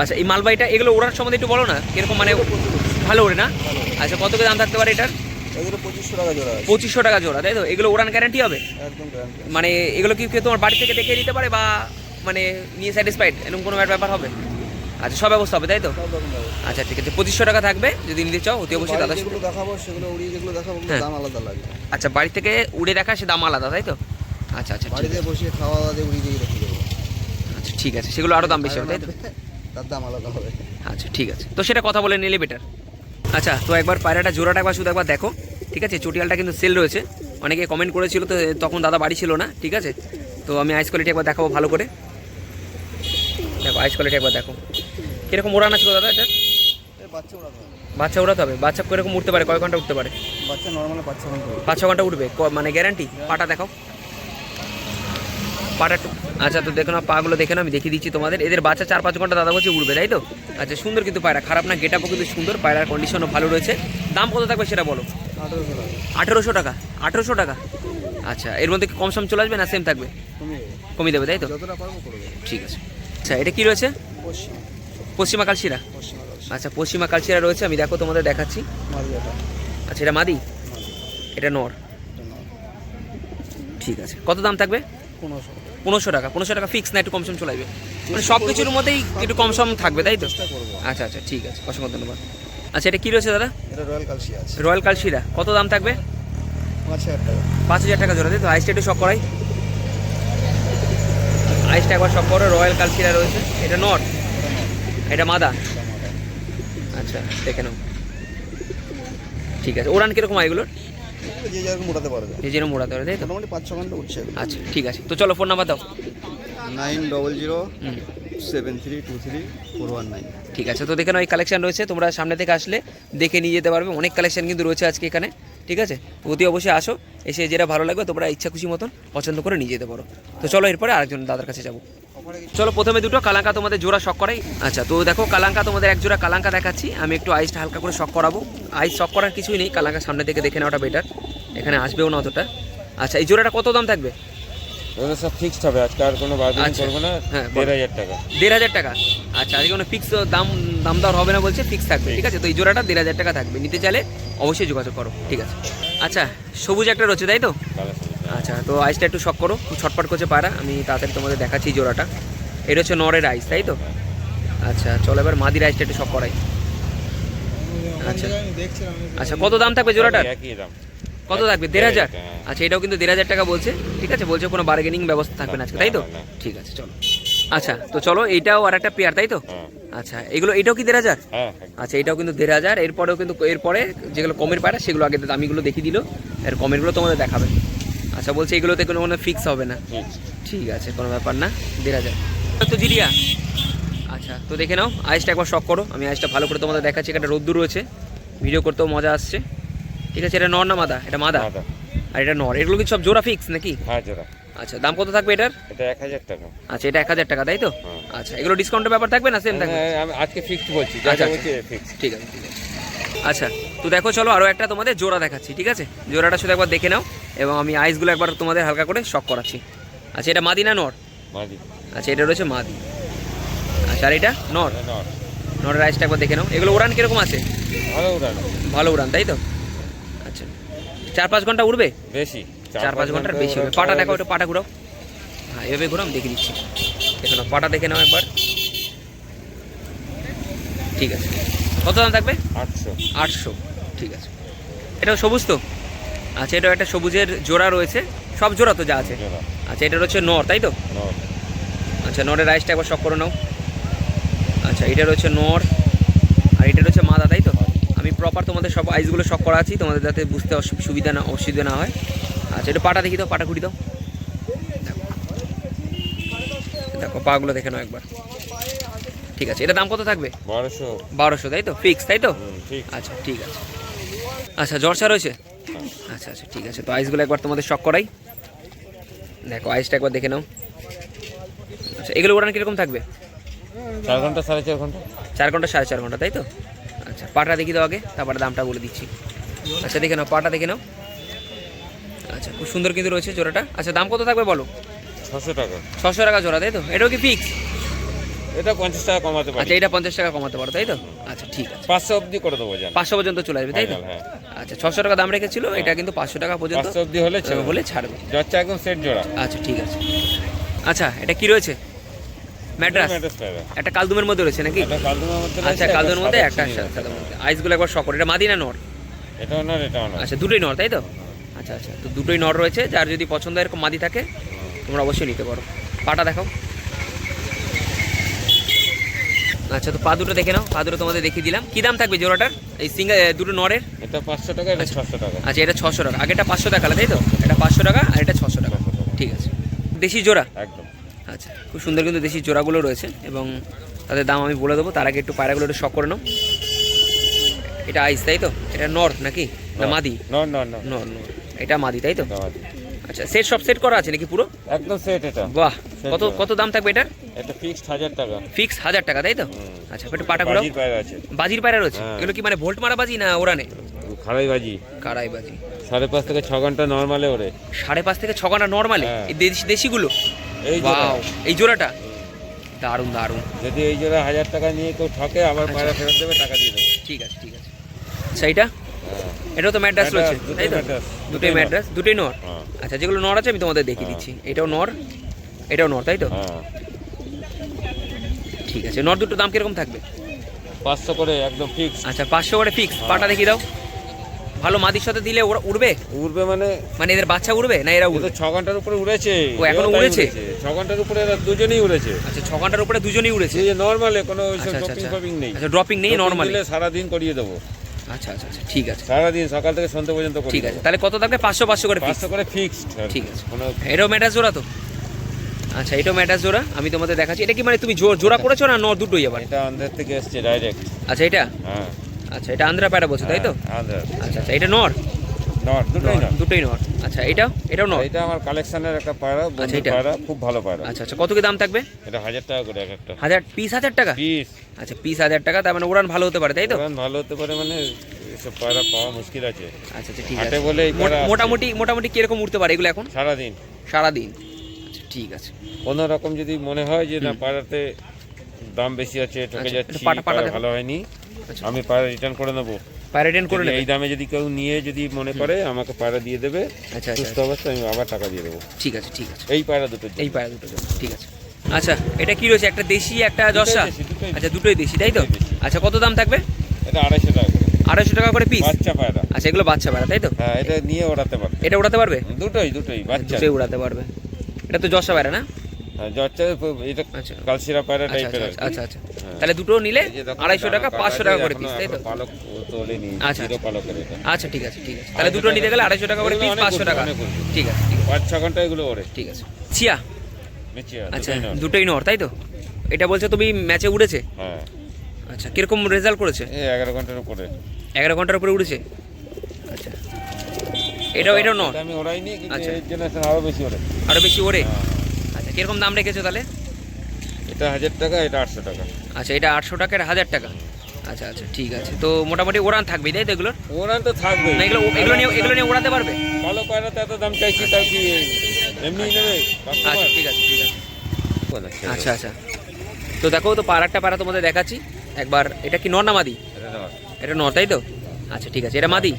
আচ্ছা এই মালবাইটা এগুলো ওড়ার সম্বন্ধে একটু বলো না কীরকম মানে ভালো ওড়ে না? আচ্ছা কত করে দাম থাকতে পারে এটার? পঁচিশশো টাকা জোড়া তাই তো? এগুলো ওড়ান গ্যারান্টি হবে? মানে এগুলো কি কেউ তোমার বাড়ি থেকে দেখে দিতে পারে বা মানে নিয়ে স্যাটিসফাইড এরকম কোনো ব্যাপার হবে? আচ্ছা সব ব্যবস্থা হবে তাই তো? আচ্ছা ঠিক আছে পঁচিশশো টাকা থাকবে যদি নিতে চাও অতি অবশ্যই দাদা দেখাবো সেগুলো উড়িয়ে যেগুলো দেখাবো হ্যাঁ। দাম আলাদা লাগবে আচ্ছা বাড়ি থেকে উড়ে দেখা সে দাম আলাদা তাই তো? আচ্ছা আচ্ছা বাড়িতে বসিয়ে খাওয়া দাওয়া দিয়ে উড়িয়ে দিয়ে রেখে দেবো। আচ্ছা ঠিক আছে সেগুলো আরও দাম বেশি হবে তাই তো? তার দাম আলাদা হবে। আচ্ছা ঠিক আছে। তো সেটা কথা বলে নিলে বেটার আচ্ছা তো একবার পায়রাটা জোড়াটা একবার শুধু একবার দেখো ঠিক আছে? চটিয়ালটা কিন্তু সেল রয়েছে। অনেকে কমেন্ট করেছিল তো তখন দাদা বাড়ি ছিল না ঠিক আছে? তো আমি আইস কোয়ালিটি একবার দেখাবো ভালো করে। দেখো আইস কোয়ালিটি একবার দেখো। কীরকম ওড়ান আছে দাদা এটা? বাচ্চা বাচ্চা ওড়াতে হবে? বাচ্চা কীরকম উঠতে পারে? কয় ঘণ্টা উঠতে পারে? বাচ্চা নর্মালি বাচ্চা ঘণ্টা পাঁচ ছ ঘণ্টা উঠবে? মানে গ্যারান্টি পাটা দেখাও। পাটা আচ্ছা তো দেখো না পাগুলো দেখে নাও আমি দেখিয়ে দিচ্ছি তোমাদের। এদের বাচ্চা চার পাঁচ ঘণ্টা দাদা বলছে উঠবে তাই তো? আচ্ছা সুন্দর কিন্তু পায়রা। খারাপ না গেটাপও কিন্তু সুন্দর পায়রার কন্ডিশনও ভালো রয়েছে। দাম কত থাকবে সেটা বলো? আঠেরোশো টাকা। আঠেরোশো টাকা? আচ্ছা এর মধ্যে কি কম সম চলে আসবে না সেম থাকবে? কমিয়ে দেবে তাই তো? ঠিক আছে। আচ্ছা এটা কি রয়েছে? পশ্চিমা কালশিরা? আচ্ছা পশ্চিমা কালশিরা রয়েছে আমি দেখো তোমাদের দেখাচ্ছি। আচ্ছা এটা মাদি। এটা নর। ঠিক আছে। কত দাম থাকবে? পনেরোশো। পনেরোশো টাকা পনেরোশো টাকা ফিক্স না একটু কম সম চলে আসবে। মানে সব কিছুর মধ্যেই একটু কম সম থাকবে তাই তো? আচ্ছা আচ্ছা ঠিক আছে অসংখ্য ধন্যবাদ। আচ্ছা এটা কী রয়েছে দাদা? রয়্যাল কালশিরা কত দাম থাকবে? পাঁচ হাজার টাকা। জোড়া তাই তো? আইসটা একটু শখ করাই। আইসটা একবার শখ করো রয়্যাল কালশিরা রয়েছে। এটা নট এটা মাদা আচ্ছা দেখে নাও। ঠিক আছে ওরান কীরকম হয় এগুলোর? এগুলো যে যেরকম মোটাতে পারবে। যে যেন মোড়াতে পারে তাই তো? মোটামুটি পাঁচ ছ ঘণ্টা উঠছে। আচ্ছা ঠিক আছে। তো চলো ফোন নাম্বার দাও। নাইন ডবল জিরো হুম। Seven three two three four one nine. ঠিক আছে তো দেখে নাও এই কালেকশন রয়েছে। তোমরা সামনে থেকে আসলে দেখে নিয়ে যেতে পারবে। অনেক কালেকশন কিন্তু রয়েছে আজকে এখানে। ঠিক আছে? অতি অবশ্যই আসো এসে যেটা ভালো লাগবে তোমরা ইচ্ছা খুশি মতন পছন্দ করে নিয়ে যেতে পারো। তো চলো এরপরে আরেকজন দাদার কাছে যাব। চলো প্রথমে দুটো কালাঙ্কা তোমাদের জোড়া শখ করাই। আচ্ছা তো দেখো কালাঙ্কা তোমাদের এক জোড়া কালাঙ্কা দেখাচ্ছি। আমি একটু আইসটা হালকা করে শখ করাবো। আইস শখ করার কিছুই নেই কালাঙ্কা সামনে থেকে দেখে নেওয়াটা বেটার এখানে আসবেও না অতটা। আচ্ছা এই জোড়াটা কত দাম থাকবে? ওগুলো সব ফিক্সড হবে আজকে আর কোনো বার্গেনিং আচ্ছা। করব না। হ্যাঁ, দেড় হাজার টাকা। দেড় হাজার টাকা? আচ্ছা আজকে কোনো ফিক্স দাম দাম দর হবে না বলছে ফিক্স থাকবে ঠিক আছে? তো এই জোড়াটা দেড় হাজার টাকা থাকবে। নিতে চাইলে অবশ্যই যোগাযোগ করো ঠিক আছে? আচ্ছা সবুজ একটা রয়েছে তাই তো। আচ্ছা তো আইসটা একটু শখ করো খুব ছটপট করছে পায়রা আমি তাড়াতাড়ি তোমাদের দেখাচ্ছি জোড়াটা। এটা হচ্ছে নরের আইস তাই তো? আচ্ছা চলো এবার মাদির আইসটা একটু শখ করাই। আচ্ছা আচ্ছা কত দাম থাকবে জোড়াটার কত থাকবে? দেড় হাজার? হ্যাঁ। আচ্ছা এটাও কিন্তু দেড় হাজার টাকা বলছে। ঠিক আছে বলছে কোনো বার্গেনিং ব্যবস্থা থাকবে না আজকে তাই তো। ঠিক আছে চলো। আচ্ছা তো চলো এইটাও আর একটা পেয়ার তাই তো? হ্যাঁ। আচ্ছা এগুলো এটাও কি দেড় হাজার? হ্যাঁ আচ্ছা এটাও কিন্তু দেড় হাজার। এরপরেও কিন্তু এরপরে যেগুলো কমের পায়রা সেগুলো আগে দামিগুলো দেখিয়ে দিল। এর কমেরগুলো তোমাদের দেখাবে। আচ্ছা বলছে এগুলোতে কোনো কোনো ফিক্স হবে না? ঠিক আছে কোনো ব্যাপার না দেড় হাজার। তো জিরিয়া আচ্ছা তো দেখে নাও আইসটা একবার শখ করো। আমি আইসটা ভালো করে তোমাদের দেখাচ্ছি একটা রোদ্দুর রয়েছে। ভিডিও করতেও মজা আসছে। ঠিক আছে এটা নর না মাদা? এটা মাদা। আর এটা নর। এগুলো কি সব জোড়া ফিক্স নাকি? হ্যাঁ জোড়া। আচ্ছা দাম কত থাকবে এটার? এটা এক হাজার টাকা। আচ্ছা এটা এক হাজার টাকা তাই তো? হ্যাঁ। আচ্ছা এগুলো ডিসকাউন্টের ব্যাপার থাকবে না? সেম থাকবে? হ্যাঁ, আজকে ফিক্সড বলছি আচ্ছা, আচ্ছা। ঠিক আছে ঠিক আছে। আচ্ছা তো দেখো চলো আরও একটা তোমাদের জোড়া দেখাচ্ছি ঠিক আছে? জোড়াটা শুধু একবার দেখে নাও এবং আমি আইসগুলো একবার তোমাদের হালকা করে শক করাচ্ছি। আচ্ছা এটা মাদি না নর? মাদি। আচ্ছা এটা রয়েছে মাদি। আচ্ছা আর এটা নর? নরের আইসটা একবার দেখে নাও। এগুলো উড়ান কীরকম আছে? ভালো উড়ানো। ভালো উড়ান তাই তো? আচ্ছা চার পাঁচ ঘণ্টা উড়বে? বেশি। চার পাঁচ ঘণ্টার বেশি হবে পাটা দেখো একটু পাটা ঘুরাও। হ্যাঁ এভাবে ঘুরাও দেখে দিচ্ছি। দেখো না পাটা দেখে নাও একবার। ঠিক আছে। কত দাম থাকবে? আটশো। আটশো। ঠিক আছে। এটাও সবুজ তো? আচ্ছা এটাও একটা সবুজের জোড়া রয়েছে। সব জোড়া তো যা আছে? আচ্ছা এটা রয়েছে নর তাই তো? আচ্ছা নরের রাইসটা একবার শখ করে নাও। আচ্ছা এটা রয়েছে নর আর এটা রয়েছে মাদা তাই তো? আমি প্রপার তোমাদের সব আইসগুলো শখ করা আছি তোমাদের যাতে বুঝতে সুবিধা না অসুবিধা না হয়। আচ্ছা এটা পাটা দেখি দাও পাটা ঘুরি দাও। দেখো। দেখো পাগুলো দেখে নাও একবার। ঠিক আছে এটা দাম কত থাকবে? বারোশো। বারোশো তাই তো? ফিক্স তাই তো? আচ্ছা ঠিক আছে। আচ্ছা জর্সা রয়েছে আচ্ছা আচ্ছা ঠিক আছে। তো আইসগুলো একবার তোমাদের শখ করাই। দেখো আইসটা একবার দেখে নাও। আচ্ছা এগুলো ওড়ান কীরকম থাকবে? চার ঘণ্টা সাড়ে চার ঘণ্টা। চার ঘণ্টা সাড়ে চার ঘণ্টা তাই তো? আচ্ছা পাটা দেখি দাও আগে তারপরে দামটা বলে দিচ্ছি। আচ্ছা দেখে নাও পাটা দেখে নাও। আচ্ছা খুব সুন্দর কিন্তু রয়েছে জোড়াটা। আচ্ছা দাম কত থাকবে বলো? ছশো টাকা। ছশো টাকা জোড়া তাই তো? এটাও কি ফিক্স এটা পঞ্চাশ টাকা কমাতে পারি। আচ্ছা এটা পঞ্চাশ টাকা কমাতে পারো তাই তো? আচ্ছা ঠিক আছে। পাঁচশো অবধি করে দেবো পাঁচশো পর্যন্ত চলে আসবে তাই তো? হ্যাঁ। আচ্ছা ছশো টাকা দাম রেখেছিল এটা কিন্তু পাঁচশো টাকা পর্যন্ত পাঁচশো অবধি হলে বলে ছাড়বে। যাচ্ছে একদম সেট জোড়া। আচ্ছা ঠিক আছে। আচ্ছা এটা কি রয়েছে? ম্যাড্রাস একটা কালদুমের মধ্যে রয়েছে নাকি? এটা কালদুমার মধ্যে আচ্ছা কালদুমের মধ্যে একটা মধ্যে। আইসগুলো একবার শকর এটা মাদিনা নর? এটাও নর এটাও নর। আচ্ছা দুটোই নর তাই তো? আচ্ছা আচ্ছা তো দুটোই নর রয়েছে যার যদি পছন্দ এরকম মাদি থাকে তোমরা অবশ্যই নিতে পারো। পাটা দেখাও। আচ্ছা তো পা দুটো দেখে নাও পা দুটো তোমাদের দেখিয়ে দিলাম। কি দাম থাকবে জোড়াটার? এই সিঙ্গেল দুটো নরের? এটা পাঁচশো টাকা এটা ছশো টাকা। আচ্ছা এটা ছশো টাকা। আগেটা পাঁচশো টাকা তাই তো? এটা পাঁচশো টাকা আর এটা ছশো টাকা। ঠিক আছে। দেশি জোড়া? একদম। আচ্ছা খুব সুন্দর কিন্তু দেশি জোড়াগুলো রয়েছে এবং তাদের দাম আমি বলে দেবো। তার আগে একটু পায়রাগুলো একটু শখ করে নাও। এটা আইস তাই তো? এটা নর নাকি? না মাদি? নর নর নর। নর এটা মাদি তাই তো? মাদি। আচ্ছা সেট সব সেট করা আছে নাকি পুরো? একদম সেট এটা। বাহ কত কত দাম থাকবে এটার? এটা ফিক্সড হাজার টাকা। ফিক্স হাজার টাকা তাই তো? আচ্ছা একটু পাটা ঘোরাও বাজির পায়রা আছে। বাজির পায়রা রয়েছে? হ্যাঁ। এগুলো কি মানে ভোল্ট মারা বাজি না ওরানে খাড়াই বাজি। কারাই বাজি। সাড়ে পাঁচ থেকে ছ ঘণ্টা নর্মালে ওরে সাড়ে পাঁচ থেকে ছ ঘণ্টা নর্মালে হ্যাঁ। এই দেশি দেশিগুলো? এই এই জোড়াটা? দারুণ দারুণ। যদি এই জোড়া হাজার টাকা নিয়ে কেউ ঠকে আবার আচ্ছা। পায়রা ফেরত দেবে টাকা দিয়ে দেবো। ঠিক আছে ঠিক আছে। আচ্ছা এইটা? হ্যাঁ। এটাও তো ম্যাড্রাস রয়েছে দুটোই তাই তো? দুটোই। ম্যাড্রাস। দুটোই নর। হ্যাঁ। আচ্ছা যেগুলো নর আছে আমি তোমাদের দেখিয়ে হ্যাঁ। দিচ্ছি। এটাও নর এটাও নর তাই তো? হ্যাঁ। ঠিক আছে নর দুটো দাম কীরকম থাকবে? পাঁচশো করে একদম ফিক্স আচ্ছা পাঁচশো করে ফিক্স। পাটা দেখিয়ে দাও। ভালো মাদির সাথে দিলে ওরা উড়বে? উড়বে মানে? মানে এদের বাচ্চা উড়বে না এরা উড়বে? ছ ঘণ্টার উপরে উড়েছে। ও, এখনও উড়েছে? ছ ঘণ্টার উপরে এরা দুজনেই উড়েছে। আচ্ছা ছ ঘণ্টার উপরে দুজনেই উড়েছে? যে নর্মালে কোনো ওইসব আচ্ছা আচ্ছা আচ্ছা। ফপিং নেই। আচ্ছা ড্রপিং নেই নর্মালি দিলে সারাদিন করিয়ে দেবো। আচ্ছা আচ্ছা আচ্ছা ঠিক আছে। সারাদিন সকাল থেকে সন্ধ্যে পর্যন্ত ঠিক আছে তাহলে কত থাকবে? পাঁচশো পাঁচশো করে পাঁচশো করে ফিক্সড ঠিক আছে। এটাও ম্যাটাস জোড়া তো? আচ্ছা এটাও ম্যাটার জোড়া? আমি তোমাদের দেখাচ্ছি। এটা কি মানে তুমি জোড়া করেছ না ন দুটোই আবার? এটা আন্ধার থেকে এসছে ডাইরেক্ট আচ্ছা এটা? হ্যাঁ। আচ্ছা এটা আন্ধ্রা প্যারা বলছো তাই তো? আচ্ছা আচ্ছা এটা নর? দুটোই নর, দুটোই নর আচ্ছা এটা? এটাও নর এটা আমার কালেকশনের একটা পায়রা বন্ধুর এটা? পায়রা খুব ভালো পায়রা। আচ্ছা আচ্ছা কত কি দাম থাকবে? এটা হাজার টাকা করে এক একটা। হাজার পিস হাজার টাকা? পিস আচ্ছা পিস হাজার টাকা তার মানে উড়ান ভালো হতে পারে তাই তো? ভালো হতে পারে মানে এসব পায়রা পাওয়া মুশকিল আছে। আচ্ছা আচ্ছা ঠিক আছে। বলে। মোটামুটি মোটামুটি কীরকম উঠতে পারে এগুলো এখন? সারাদিন। সারাদিন। আচ্ছা ঠিক আছে। কোনো রকম যদি মনে হয় যে না পায়রাতে দাম বেশি আছে ঠকে আচ্ছা, যাচ্ছি। ভালো হয়নি আচ্ছা। আমি পায়রা রিটার্ন করে নেব। প্যারেডেন করে নেবে এই দামে যদি কেউ নিয়ে যদি মনে করে আমাকে পায়রা দিয়ে দেবে আচ্ছা আচ্ছা। সুস্থ অবস্থায় আমি আবার টাকা দিয়ে দেবো। ঠিক আছে ঠিক আছে। এই পায়রা দুটো এই পায়রা দুটো ঠিক আছে। আচ্ছা এটা কি রয়েছে? একটা দেশি একটা জর্সা আচ্ছা দুটোই দেশি তাই তো। আচ্ছা কত দাম থাকবে? এটা আড়াইশো টাকা আড়াইশো টাকা করে পিস বাচ্চা পায়রা। আচ্ছা এগুলো বাচ্চা পায়রা তাই তো? হ্যাঁ এটা নিয়ে ওড়াতে পারবে। এটা উড়াতে পারবে? দুটোই দুটোই বাচ্চা। দুটোই উড়াতে পারবে। এটা তো জর্সা পায়রা না? হ্যাঁ, এটা আচ্ছা। পায়রা আচ্ছা টাইপের আচ্ছা আচ্ছা আচ্ছা। হ্যাঁ। তাহলে দুটো নিলে আড়াইশো টাকা পাঁচশো টাকা করে পিস তাই তো? পালক আচ্ছা, আচ্ছা। আচ্ছা ঠিক আছে ঠিক আছে। তাহলে দুটো নিতে গেলে আড়াইশো টাকা করে পিস পাঁচশো টাকা। ঠিক আছে ঠিক আছে। পাঁচ ছ ঘণ্টা এগুলো ওরে ঠিক আছে। চিয়া আচ্ছা দুটোই। নর তাই তো? এটা বলছো তুমি ম্যাচে উড়েছে? হ্যাঁ। আচ্ছা কীরকম রেজাল্ট করেছে? এগারো ঘণ্টার উপরে। এগারো ঘণ্টার উপরে উড়েছে? আচ্ছা। এটাও এটাও নর এটা আমি ওড়াইনি আচ্ছা। আরও বেশি ওরে আরও বেশি। আচ্ছা কীরকম দাম রেখেছো তাহলে? এটা হাজার টাকা এটা আটশো টাকা। আচ্ছা এটা আটশো টাকার হাজার টাকা। আচ্ছা আচ্ছা ঠিক আছে। তো মোটামুটি ওড়ান থাকবে তাই তো এগুলোর? ওরান তো থাকবে না এগুলো এগুলো নিয়ে এগুলো নিয়ে ওড়াতে পারবে? ভালো পায়রাতে এত দাম চাইছি তাই কি এমনি নেবে? আচ্ছা ঠিক আছে ঠিক আছে। আচ্ছা। আচ্ছা তো দেখো তো পাড়ারটা পাড়া তোমাদের দেখাচ্ছি। একবার এটা কি নর না মাদি? এটা নর। তাই তো? আচ্ছা ঠিক আছে এটা মাদি?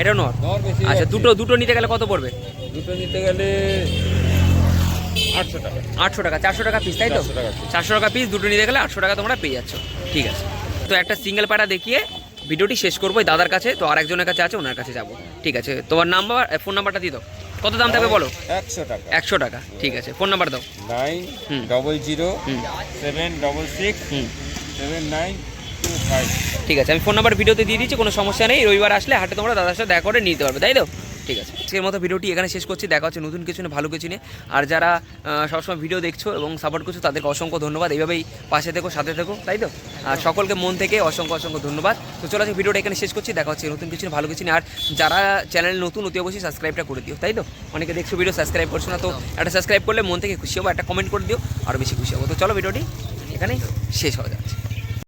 এটা নর। আচ্ছা দুটো দুটো নিতে গেলে কত পড়বে? দুটো নিতে গেলে আটশো টাকা। আটশো টাকা চারশো টাকা পিস তাই তো? 400 টাকা piece। চারশো টাকা পিস দুটো নিতে গেলে আটশো টাকা তোমরা পেয়ে যাচ্ছ। ঠিক আছে। তো একটা সিঙ্গেল পাড়া দেখিয়ে ভিডিওটি শেষ করব দাদার কাছে। তো আরেকজনের কাছে আছে ওনার কাছে যাব। ঠিক আছে। তোমার নাম্বার ফোন নাম্বারটা দিয়ে দাও। কত দাম থাকবে বলো? একশো টাকা। একশো টাকা। ঠিক আছে। ফোন নাম্বার দাও। Nine. Double zero seven double six seven nine ঠিক আছে। আমি ফোন নাম্বার ভিডিওতে দিয়ে দিচ্ছি কোনো সমস্যা নেই। রবিবার আসলে হাটে তোমরা দাদার সাথে দেখা করে নিতে পারবে তাই তো? ঠিক আছে। আজকের মতো ভিডিওটি এখানে শেষ করছি। দেখা হচ্ছে নতুন কিছু নিয়ে, ভালো কিছু নিয়ে। আর যারা সবসময় ভিডিও দেখছ এবং সাপোর্ট করছ, তাদেরকে অসংখ্য ধন্যবাদ। এইভাবেই পাশে থেকো, সাথে থেকো, তাই তো? আর সকলকে মন থেকে অসংখ্য অসংখ্য ধন্যবাদ। তো চলো আজকে ভিডিওটা এখানে শেষ করছি। দেখা হচ্ছে নতুন কিছু ভালো কিছু নিয়ে। আর যারা চ্যানেল নতুন, অতি অবশ্যই সাবস্ক্রাইবটা করে দিও, তাই তো? অনেকে দেখছ ভিডিও সাবস্ক্রাইব করছ না, তো একটা সাবস্ক্রাইব করলে মন থেকে খুশি হব, একটা কমেন্ট করে দিও আরও বেশি খুশি হব। তো চলো ভিডিওটি এখানেই শেষ হয়ে যাচ্ছে।